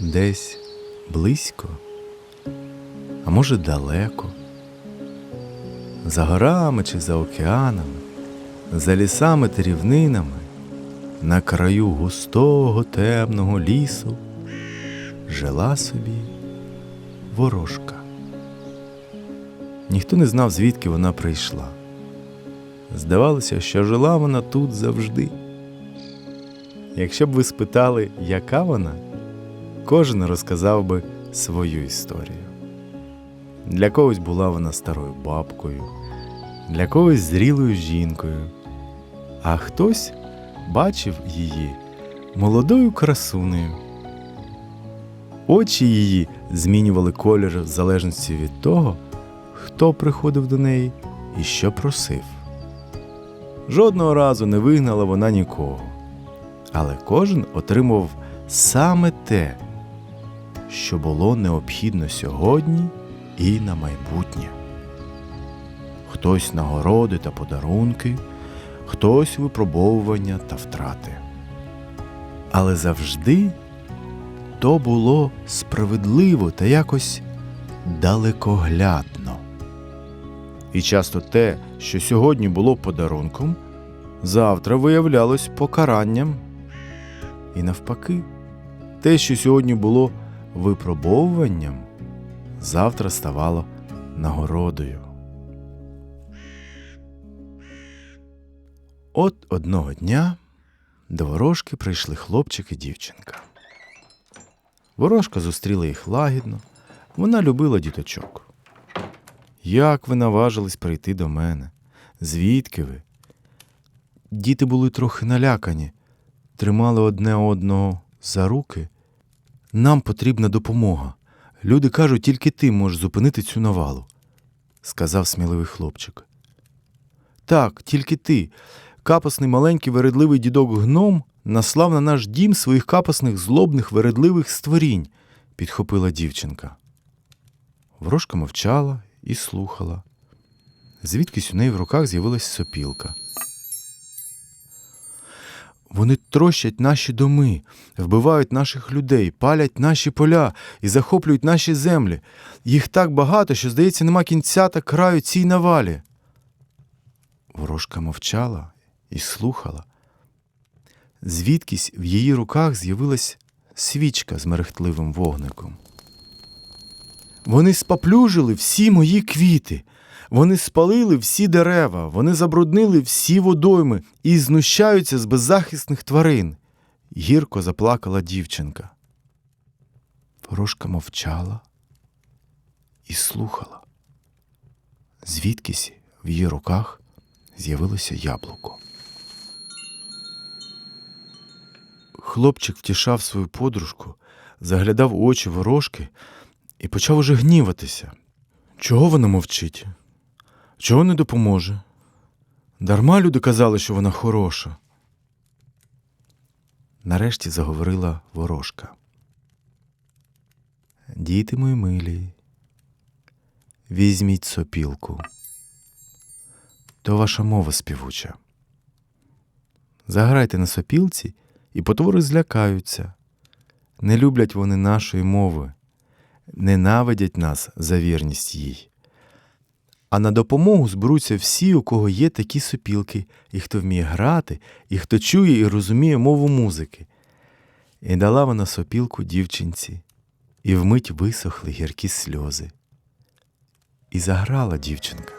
Десь близько, а може далеко, за горами чи за океанами, за лісами та рівнинами, на краю густого темного лісу жила собі ворожка. Ніхто не знав, звідки вона прийшла. Здавалося, що жила вона тут завжди. Якщо б ви спитали, яка вона, кожен розказав би свою історію. Для когось була вона старою бабкою, для когось зрілою жінкою, а хтось бачив її молодою красунею. Очі її змінювали колір в залежності від того, хто приходив до неї і що просив. Жодного разу не вигнала вона нікого, але кожен отримував саме те, що було необхідно сьогодні і на майбутнє. Хтось нагороди та подарунки, хтось випробовування та втрати. Але завжди то було справедливо та якось далекоглядно. І часто те, що сьогодні було подарунком, завтра виявлялось покаранням. І навпаки, те, що сьогодні було випробовуванням, завтра ставало нагородою. От одного дня до ворожки прийшли хлопчик і дівчинка. Ворожка зустріла їх лагідно, вона любила діточок. Як ви наважились прийти до мене? Звідки ви? Діти були трохи налякані, тримали одне одного за руки. Нам потрібна допомога. Люди кажуть, тільки ти можеш зупинити цю навалу, сказав сміливий хлопчик. Так, тільки ти. Капосний маленький вередливий дідок гном наслав на наш дім своїх капосних злобних вередливих створінь, підхопила дівчинка. Ворожка мовчала і слухала. Звідкись у неї в руках з'явилась сопілка. Вони трощать наші доми, вбивають наших людей, палять наші поля і захоплюють наші землі. Їх так багато, що, здається, нема кінця та краю цій навалі. Ворожка мовчала і слухала. Звідкись в її руках з'явилась свічка з мерехтливим вогником. Вони спаплюжили всі мої квіти, вони спалили всі дерева, вони забруднили всі водойми і знущаються з беззахисних тварин. Гірко заплакала дівчинка. Ворожка мовчала і слухала. Звідкись в її руках з'явилося яблуко. Хлопчик втішав свою подружку, заглядав у очі ворожки і почав уже гніватися. Чого вона мовчить? Чого не допоможе? Дарма люди казали, що вона хороша. Нарешті заговорила ворожка. Діти мої милі, візьміть сопілку. То ваша мова співуча. Заграйте на сопілці, і потвори злякаються. Не люблять вони нашої мови, ненавидять нас за вірність їй. А на допомогу зберуться всі, у кого є такі сопілки, і хто вміє грати, і хто чує і розуміє мову музики. І дала вона сопілку дівчинці, і вмить висохли гіркі сльози. І заграла дівчинка.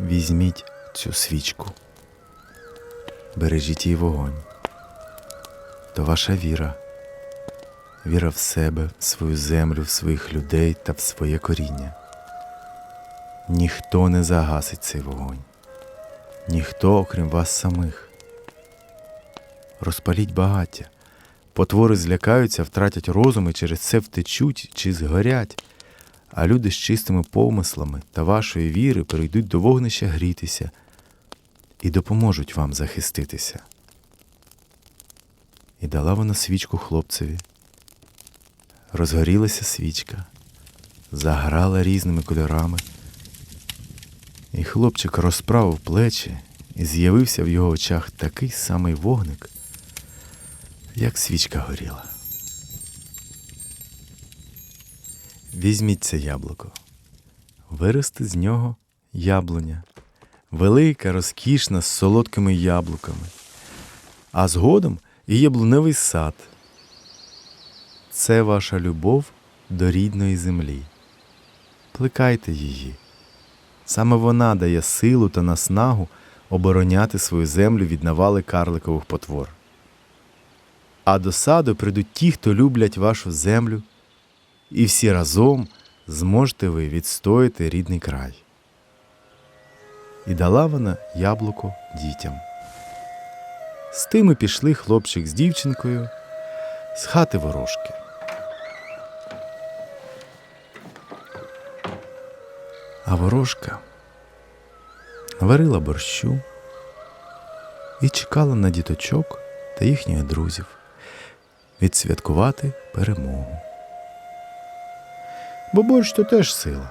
Візьміть цю свічку, бережіть її вогонь. То ваша віра, віра в себе, в свою землю, в своїх людей та в своє коріння. Ніхто не загасить цей вогонь, ніхто, окрім вас самих. Розпаліть багаття, потвори злякаються, втратять розум і через це втечуть чи згорять а люди з чистими помислами та вашої віри прийдуть до вогнища грітися і допоможуть вам захиститися. І дала вона свічку хлопцеві. Розгорілася свічка, заграла різними кольорами. І хлопчик розправив плечі, і з'явився в його очах такий самий вогник, як свічка горіла. Візьміть це яблуко, виросте з нього яблуня, велика, розкішна, з солодкими яблуками, а згодом і яблуневий сад. Це ваша любов до рідної землі. Плекайте її. Саме вона дає силу та наснагу обороняти свою землю від навали карликових потвор. А до саду прийдуть ті, хто люблять вашу землю, і всі разом зможете ви відстояти рідний край. І дала вона яблуко дітям. З тими пішли хлопчик з дівчинкою з хати ворожки. А ворожка варила борщу і чекала на діточок та їхніх друзів відсвяткувати перемогу. Бо борщ то теж сила.